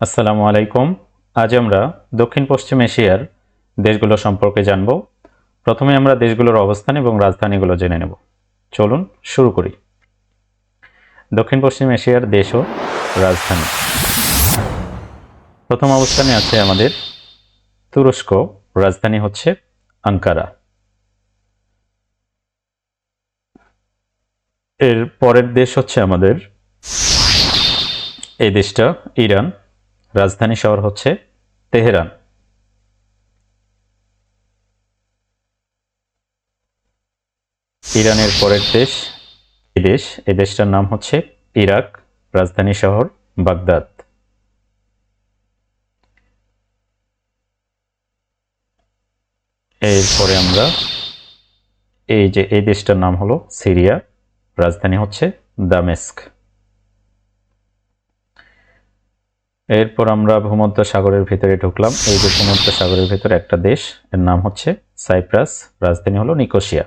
আসসালামু আলাইকুম। আজ আমরা দক্ষিণ পশ্চিম এশিয়ার দেশগুলো সম্পর্কে জানব। প্রথমে আমরা দেশগুলোর অবস্থান এবং রাজধানীগুলো জেনে নেব। চলুন শুরু করি। দক্ষিণ পশ্চিম এশিয়ার দেশ ও রাজধানী। প্রথম অবস্থানে আছে আমাদের তুরস্ক, রাজধানী হচ্ছে আঙ্কারা। এর পরের দেশ হচ্ছে আমাদের এই দেশটা, ইরান। রাজধানী শহর হচ্ছে তেহরান। ইরানের পরের দেশ এদেশ দেশ এই দেশটার নাম হচ্ছে ইরাক, রাজধানী শহর বাগদাদ। এরপরে আমরা এই যে, এই দেশটার নাম হলো সিরিয়া, রাজধানী হচ্ছে দামেস্ক। এরপর আমরা ভূমধ্য সাগরের ভিতরে ঢুকলাম। এই যে ভূমধ্য সাগরের ভিতরে একটা দেশ, এর নাম হচ্ছে সাইপ্রাস, রাজধানী হলো নিকোসিয়া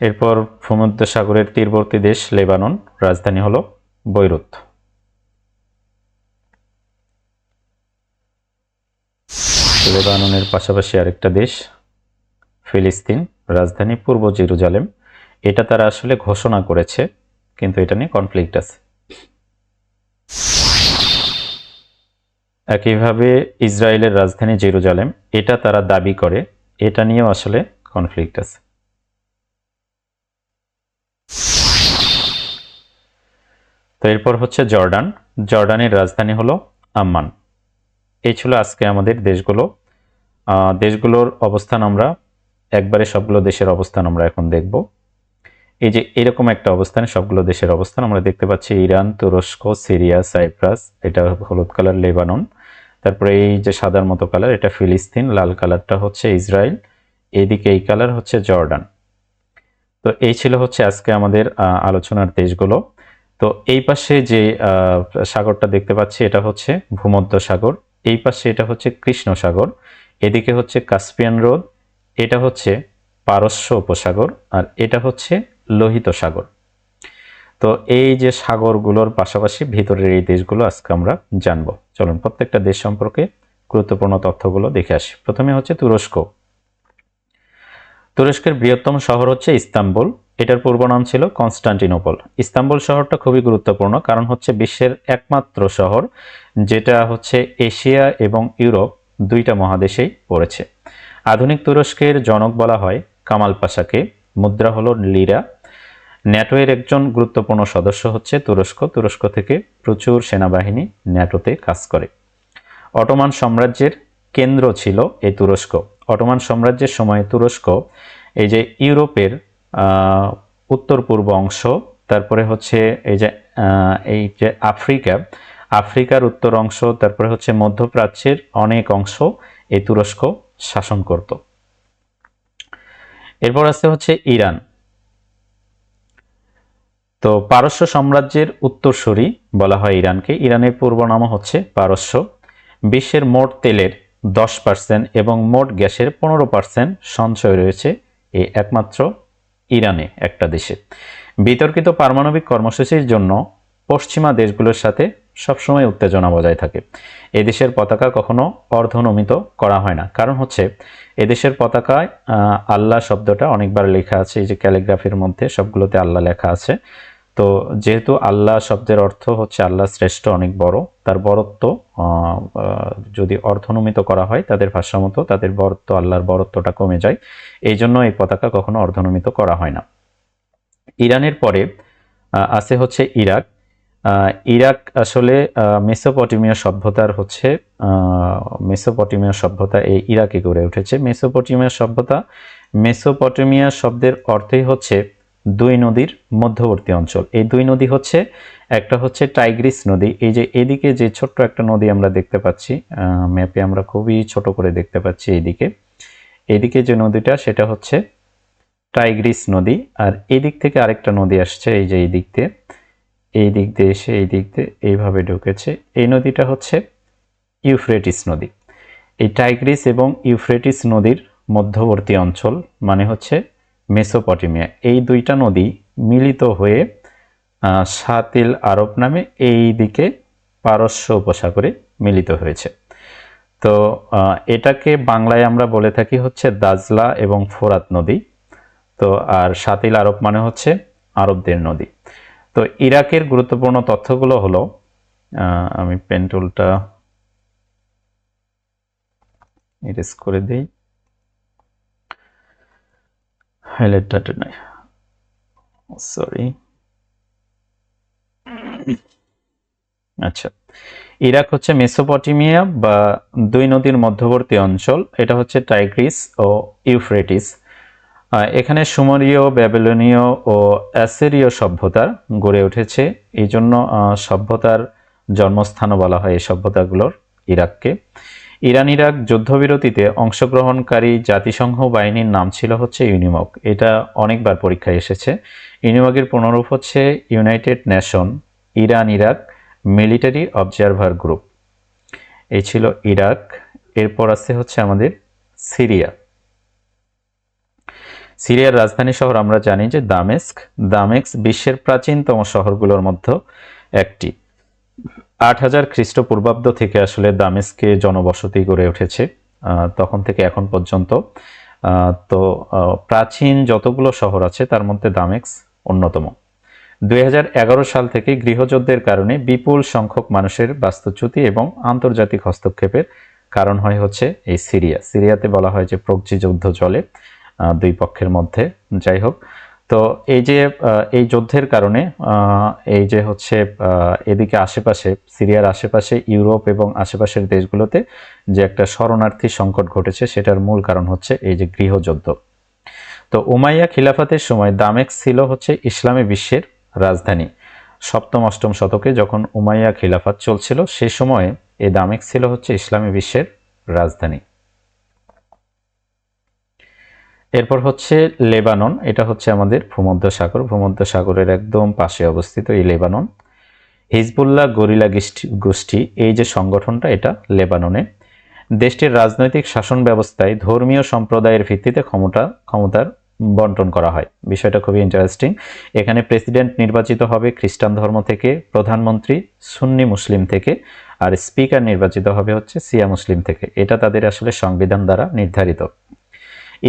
এরপর ভূমধ্য সাগরের তীরবর্তী দেশ লেবানন, রাজধানী হলো বৈরুত। লেবাননের পাশাপাশি আরেকটা দেশ, ফিলিস্তিন। রাজধানী পূর্ব জেরুজালেম। এটা তারা আসলে ঘোষণা করেছে, কিন্তু এটা নিয়ে কনফ্লিক্ট আছে। একইভাবে ইসরায়েলের রাজধানী জেরুজালেম, এটা তারা দাবি করে, এটা নিয়েও আসলে কনফ্লিক্ট আছে। তো এরপর হচ্ছে জর্ডান। জর্ডানের রাজধানী হলো আম্মান। এই ছিল আজকে আমাদের দেশগুলো। দেশগুলোর অবস্থান আমরা একবারে সবগুলো দেশের অবস্থান আমরা এখন দেখব। এই যে এরকম একটা অবস্থানে সবগুলো দেশের অবস্থান আমরা দেখতে পাচ্ছি, ইরান, তুরস্ক, সিরিয়া, সাইপ্রাস, এটা হলুদ কালার, লেবানন। তারপরে এই যে সাদার মতো কালার, এটা ফিলিস্তিন, লাল কালারটা হচ্ছে ইসরায়েল, এদিকে এই কালার হচ্ছে জর্ডান। তো এই ছিল হচ্ছে আজকে আমাদের আলোচনার দেশগুলো। তো এই পাশে যে সাগরটা দেখতে পাচ্ছি, এটা হচ্ছে ভূমধ্য সাগর এই পাশে এটা হচ্ছে কৃষ্ণ সাগর এদিকে হচ্ছে কাস্পিয়ান হ্রদ এটা হচ্ছে পারস্য উপসাগর আর এটা হচ্ছে লোহিত সাগর। তো এই যে সাগরগুলোর পাশাপাশি ভিতরের এই দেশগুলো আজকে আমরা জানব। চলুন প্রত্যেকটা দেশ সম্পর্কে গুরুত্বপূর্ণ তথ্যগুলো দেখে আসি। প্রথমে হচ্ছে তুরস্ক। তুরস্কের বৃহত্তম শহর হচ্ছে ইস্তাম্বুল। এটার পূর্ব নাম ছিল কনস্টান্টিনোপল। ইস্তাম্বুল শহরটা খুবই গুরুত্বপূর্ণ কারণ হচ্ছে বিশ্বের একমাত্র শহর যেটা হচ্ছে এশিয়া এবং ইউরোপ দুইটা মহাদেশেই পড়েছে। আধুনিক তুরস্কের জনক বলা হয় কামাল পাশাকে। মুদ্রা হলো লিরা। ন্যাটো এর একজন গুরুত্বপূর্ণ সদস্য হচ্ছে তুরস্ক। তুরস্ক থেকে প্রচুর সেনাবাহিনী ন্যাটোতে কাজ করে। অটোমান সাম্রাজ্যের কেন্দ্র ছিল এই তুরস্ক। অটোমান সাম্রাজ্যের সময় তুরস্ক এই যে ইউরোপের উত্তর পূর্ব অংশ, তারপরে হচ্ছে এই যে এই যে আফ্রিকা, আফ্রিকার উত্তর অংশ, তারপরে হচ্ছে মধ্যপ্রাচ্যের অনেক অংশ এই তুরস্ক শাসন করত। এরপর আছে হচ্ছে ইরান। তো পারস্য সাম্রাজ্যের উত্তরসূরি বলা হয় ইরানকে। ইরানের পূর্ব নাম হচ্ছে পারস্য। বিশ্বের মোট তেলের দশ পার্সেন্ট এবং মোট গ্যাসের পনেরো পার্সেন্ট সঞ্চয় রয়েছে এই একমাত্র ইরানে, একটা দেশে। বিতর্কিত পারমাণবিক কর্মসূচির জন্য পশ্চিমা দেশগুলোর সাথে সবসময় উত্তেজনা বজায় থাকে। এদেশের পতাকা কখনো অর্ধনমিত করা হয় না। কারণ হচ্ছে, এদেশের পতাকায় আল্লাহ শব্দটা অনেকবার লেখা আছে, এই যে ক্যালিগ্রাফির মধ্যে সবগুলোতে আল্লাহ লেখা আছে। তো যেহেতু আল্লাহ শব্দের অর্থ হচ্ছে আল্লাহ শ্রেষ্ঠ অনেক বড়, তার বরত্ব যদি অর্ধনমিত করা হয় তাদের ভাষ্যমতো তাদের বরত্ব, আল্লাহর বরত্বটা কমে যায়। এই জন্য এই পতাকা কখনো অর্ধনমিত করা হয় না। ইরানের পরে আছে হচ্ছে ইরাক। ইরাক আসলে মেসোপটেমিয়া সভ্যতার হচ্ছে মেসোপটেমিয়া সভ্যতা এই ইরাকে গড়ে উঠেছে। মেসোপটেমিয়া সভ্যতা, মেসোপটেমিয়া শব্দের অর্থই হচ্ছে দুই নদীর মধ্যবর্তী অঞ্চল। এই দুই নদী হচ্ছে, একটা হচ্ছে টাইগ্রিস নদী। এই যে এদিকে যে ছোট্ট একটা নদী আমরা দেখতে পাচ্ছি ম্যাপে আমরা খুবই ছোট করে দেখতে পাচ্ছি এইদিকে এদিকে যে নদীটা, সেটা হচ্ছে টাইগ্রিস নদী। আর এদিক থেকে আরেকটা নদী আসছে, এই যে এই দিক দিয়ে। এই দিক দিয়ে এসে এই দিক দিয়ে এইভাবে ঢুকেছে। এই নদীটা হচ্ছে ইউফ্রেটিস নদী। এই টাইগ্রিস এবং ইউফ্রেটিস নদীর মধ্যবর্তী অঞ্চল মানে হচ্ছে মেসোপটেমিয়া। এই দুইটা নদী মিলিত হয়ে সাতিল আরব নামে এই দিকে পারস্য উপসাগরে মিলিত হয়েছে। তো এটাকে বাংলায় আমরা বলে থাকি হচ্ছে দাজলা এবং ফোরাত নদী। তো, আর সাতিল আরব মানে হচ্ছে আরবদের নদী। তো ইরাকের গুরুত্বপূর্ণ তথ্যগুলো হলো আমি পেন্টুলটা ইরেজ করে দিই। হাইলাইট ডাটা নাই সরি আচ্ছা। ইরাক হচ্ছে মেসোপটেমিয়া বা দুই নদীর মধ্যবর্তী অঞ্চল। এটা হচ্ছে টাইগ্রিস ও ইউফ্রেটিস। এখানে সুমরীয়, ব্যাবিলনীয় ও অ্যাসিরীয় সভ্যতা গড়ে উঠেছে। এই জন্য সভ্যতার জন্মস্থানও বলা হয় এই সভ্যতাগুলোর ইরাককে। ইরান, ইরাক যুদ্ধবিরতিতে অংশগ্রহণকারী জাতিসংঘ বাহিনীর নাম ছিল হচ্ছে ইউনিমক এটা অনেকবার পরীক্ষায় এসেছে। ইউনিমকের পুনরূপ হচ্ছে United Nation, Iran, Iraq military observer group. এই ছিল ইরাক। এরপর আছে হচ্ছে আমাদের সিরিয়া। সিরিয়ার রাজধানী শহর আমরা জানি যে দামেস্ক। দামেক্স বিশ্বের প্রাচীনতম শহরগুলোর মধ্যে একটি। আট হাজার খ্রিস্টপূর্বাব্দ থেকে আসলে দামেস্কে জনবসতি গড়ে উঠেছে তখন থেকে এখন পর্যন্ত। তো প্রাচীন যতগুলো শহর আছে তার মধ্যে দামেক্স অন্যতম। দুই হাজার এগারো সাল থেকে গৃহযুদ্ধের কারণে বিপুল সংখ্যক মানুষের বাস্তুচ্যুতি এবং আন্তর্জাতিক হস্তক্ষেপের কারণ হয় হচ্ছে এই সিরিয়া। সিরিয়াতে বলা হয় যে প্রক্সি যুদ্ধ চলে। দুই পক্ষের মধ্যে। যাই হোক, তো এই যে এই যুদ্ধের কারণে এই যে হচ্ছে এদিকে আশেপাশে, সিরিয়ার আশেপাশে, ইউরোপ এবং আশেপাশের দেশগুলোতে যে একটা শরণার্থী সংকট ঘটেছে, সেটার মূল কারণ হচ্ছে এই যে গৃহযুদ্ধ। তো উমাইয়া খিলাফতের সময় দামেক ছিল হচ্ছে ইসলামী বিশ্বের রাজধানী। সপ্তম, অষ্টম শতকে যখন উমাইয়া খিলাফাত চলছিল, সে সময়ে এই দামেক ছিল হচ্ছে ইসলামী বিশ্বের রাজধানী। এরপর হচ্ছে লেবানন, এটা হচ্ছে আমাদের ভূমধ্য সাগর ভূমধ্য সাগরের একদম পাশে অবস্থিত এই লেবানন। হিজবুল্লাহ গরিলা গোষ্ঠী এই যে সংগঠনটা, এটা লেবাননে। দেশটির রাজনৈতিক শাসন ব্যবস্থায় ধর্মীয় সম্প্রদায়ের ভিত্তিতে ক্ষমতা, ক্ষমতার বন্টন করা হয়। বিষয়টা খুবই ইন্টারেস্টিং এখানে প্রেসিডেন্ট নির্বাচিত হবে খ্রিস্টান ধর্ম থেকে, প্রধানমন্ত্রী সুন্নি মুসলিম থেকে, আর স্পিকার নির্বাচিত হবে হচ্ছে সিয়া মুসলিম থেকে। এটা তাদের আসলে সংবিধান দ্বারা নির্ধারিত।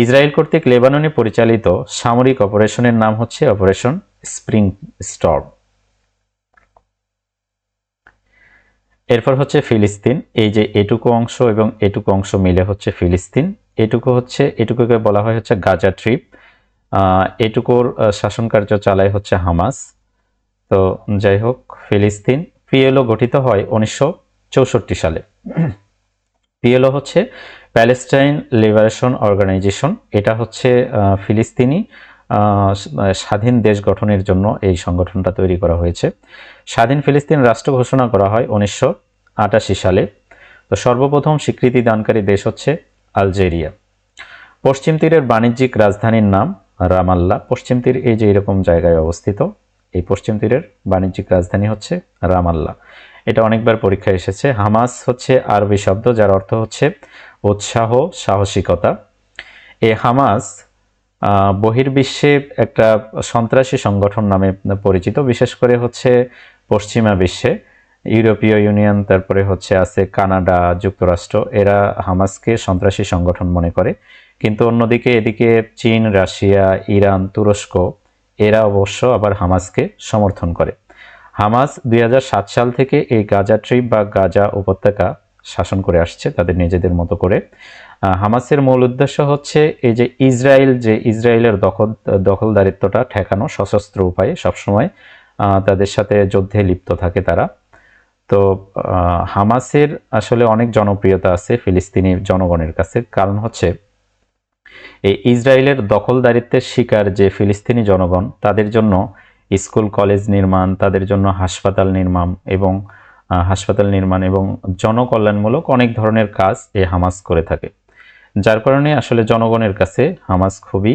ইসরায়েল কর্তৃক লেবাননে পরিচালিত সামরিক অপারেশনের নাম হচ্ছে অপারেশন স্প্রিং স্টর্ম। এরপর হচ্ছে ফিলিস্তিন। এই যে এটুকু অংশ এবং এটুকু অংশ মিলে হচ্ছে ফিলিস্তিন। এটুকু হচ্ছে, এটুকুকে বলা হয় হচ্ছে গাজা ট্রিপ। এটুকুর শাসন কার্য চালায় হচ্ছে হামাস। তো যাই হোক, ফিলিস্তিন। পিএলও গঠিত হয় উনিশশো চৌষট্টি সালে। পিএলও হচ্ছে প্যালেস্টাইন লিবারেশন অর্গানাইজেশন, এটা হচ্ছে ফিলিস্তিনি স্বাধীন দেশ গঠনের জন্য এই সংগঠনটা তৈরি করা হয়েছে। স্বাধীন ফিলিস্তিন রাষ্ট্র ঘোষণা করা হয় উনিশশো আটাশি সালে। তো সর্বপ্রথম স্বীকৃতি দানকারী দেশ হচ্ছে আলজেরিয়া। পশ্চিম তীরের বাণিজ্যিক রাজধানীর নাম রামাল্লা। পশ্চিম তীর এই যে এরকম জায়গায় অবস্থিত এই পশ্চিম তীরের বাণিজ্যিক রাজধানী হচ্ছে রামাল্লা। এটা অনেকবার পরীক্ষায় এসেছে। হামাস হচ্ছে আরবি শব্দ, যার অর্থ হচ্ছে উৎসাহ, সাহসিকতা। এই হামাস বহির্বিশ্বে একটা সন্ত্রাসী সংগঠন নামে পরিচিত। বিশেষ করে হচ্ছে পশ্চিমা বিশ্বে। ইউরোপীয় ইউনিয়ন, তারপরে হচ্ছে আছে কানাডা, যুক্তরাষ্ট্র। এরা হামাসকে সন্ত্রাসী সংগঠন মনে করে। কিন্তু অন্যদিকে এদিকে চীন, রাশিয়া, ইরান, তুরস্ক এরা অবশ্য আবার হামাসকে সমর্থন করে। হামাস দুই হাজার সাত সাল থেকে এই গাজা ট্রিপ বা গাজা উপত্যকা শাসন করে আসছে তাদের নিজেদের মতো করে। হামাসের মূল উদ্দেশ্য হচ্ছে এই যে ইসরায়েল, যে ইসরায়েলের দখল, দখলদারিত্বটা ঠেকানো সশস্ত্র উপায়ে সবসময় তাদের সাথে যুদ্ধে লিপ্ত থাকে তারা। তো হামাসের আসলে অনেক জনপ্রিয়তা আছে ফিলিস্তিনি জনগণের কাছে। কারণ হচ্ছে এই ইসরায়েলের দখলদারিত্বের শিকার যে ফিলিস্তিনি জনগণ, তাদের জন্য স্কুল, কলেজ নির্মাণ, তাদের জন্য হাসপাতাল নির্মাণ এবং হাসপাতাল নির্মাণ এবং জনকল্যাণমূলক অনেক ধরনের কাজ এ হামাস করে থাকে। যার কারণে আসলে জনগণের কাছে হামাস খুবই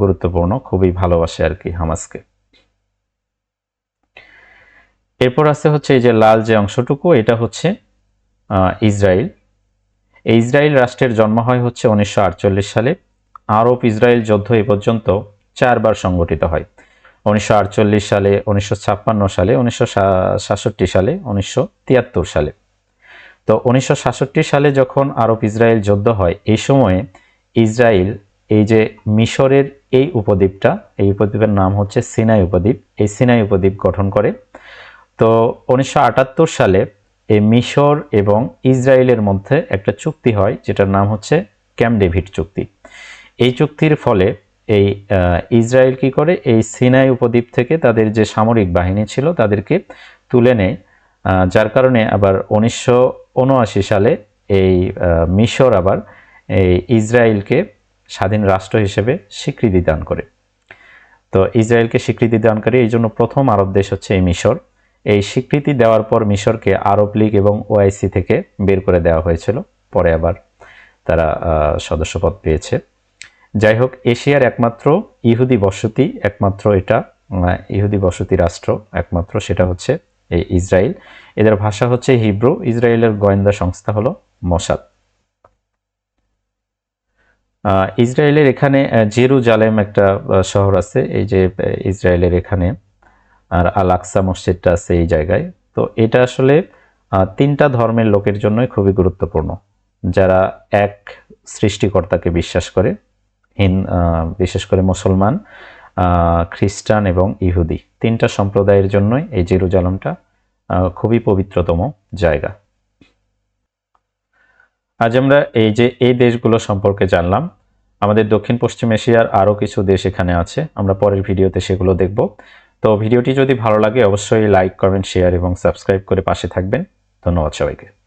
গুরুত্বপূর্ণ, খুবই ভালোবাসে আর কি হামাসকে। এরপর আছে হচ্ছে এই যে লাল যে অংশটুকু, এটা হচ্ছে ইসরায়েল। ইসরায়েল রাষ্ট্রের জন্ম হয় হচ্ছে উনিশশো আটচল্লিশ সালে। আরব ইসরায়েল যুদ্ধ এ পর্যন্ত চারবার সংগঠিত হয়। উনিশশো আটচল্লিশ সালে, উনিশশো ছাপ্পান্ন সালে, উনিশশো সাতষট্টি সালে, উনিশশো তিয়াত্তর সালে। তো উনিশশো সাতষট্টি সালে যখন আরব ইসরায়েল যুদ্ধ হয়, এই সময়ে ইসরায়েল এই যে মিশরের এই উপদ্বীপটা, এই উপদ্বীপের নাম হচ্ছে সিনাই উপদ্বীপ। এই সিনাই উপদ্বীপ গঠন করে। তো উনিশশো আটাত্তর সালে এই মিশর এবং ইসরায়েলের মধ্যে একটা চুক্তি হয়, যেটার নাম হচ্ছে ক্যাম্প ডেভিড চুক্তি। এই চুক্তির ফলে এই ইসরায়েল কি করে? এই সিনাই উপদ্বীপ থেকে তাদের যে সামরিক বাহিনী ছিল তাদেরকে তুলে নেয়। যার কারণে আবার উনিশশো উনআশি সালে এই মিশর আবার এই ইসরায়েলকে স্বাধীন রাষ্ট্র হিসেবে স্বীকৃতি দান করে। তো ইসরায়েলকে স্বীকৃতি দানকারী এই জন্য প্রথম আরব দেশ হচ্ছে এই মিশর। এই স্বীকৃতি দেওয়ার পর মিশরকে আরব লীগ এবং ওআইসি থেকে বের করে দেওয়া হয়েছিল। পরে আবার তারা সদস্যপদ পেয়েছে। যাই হোক, এশিয়ার একমাত্র ইহুদি বসতি, একমাত্র এটা ইহুদি বসতি রাষ্ট্র একমাত্র, সেটা হচ্ছে এই ইসরায়েল এদের ভাষা হচ্ছে হিব্রু। ইসরায়েলের গোয়েন্দা সংস্থা হলো মোসাদ। ইসরায়েলের এখানে জেরুজালেম একটা শহর আছে। এই যে ইসরায়েলের এখানে আর আল আকসা মসজিদটা আছে এই জায়গায়। তো এটা আসলে তিনটা ধর্মের লোকের জন্যই খুবই গুরুত্বপূর্ণ, যারা এক সৃষ্টিকর্তাকে বিশ্বাস করে, হিন বিশেষ করে মুসলমান খ্রিস্টান এবং ইহুদি। তিনটা সম্প্রদায়ের জন্যই এই জেরুজালেমটা খুবই পবিত্রতম জায়গা। আজ আমরা এই যে এই দেশগুলো সম্পর্কে জানলাম, আমাদের দক্ষিণ পশ্চিম এশিয়ার আরও কিছু দেশ এখানে আছে, আমরা পরের ভিডিওতে সেগুলো দেখব। তো ভিডিওটি যদি ভালো লাগে, অবশ্যই লাইক কমেন্ট শেয়ার এবং সাবস্ক্রাইব করে পাশে থাকবেন। ধন্যবাদ সবাইকে।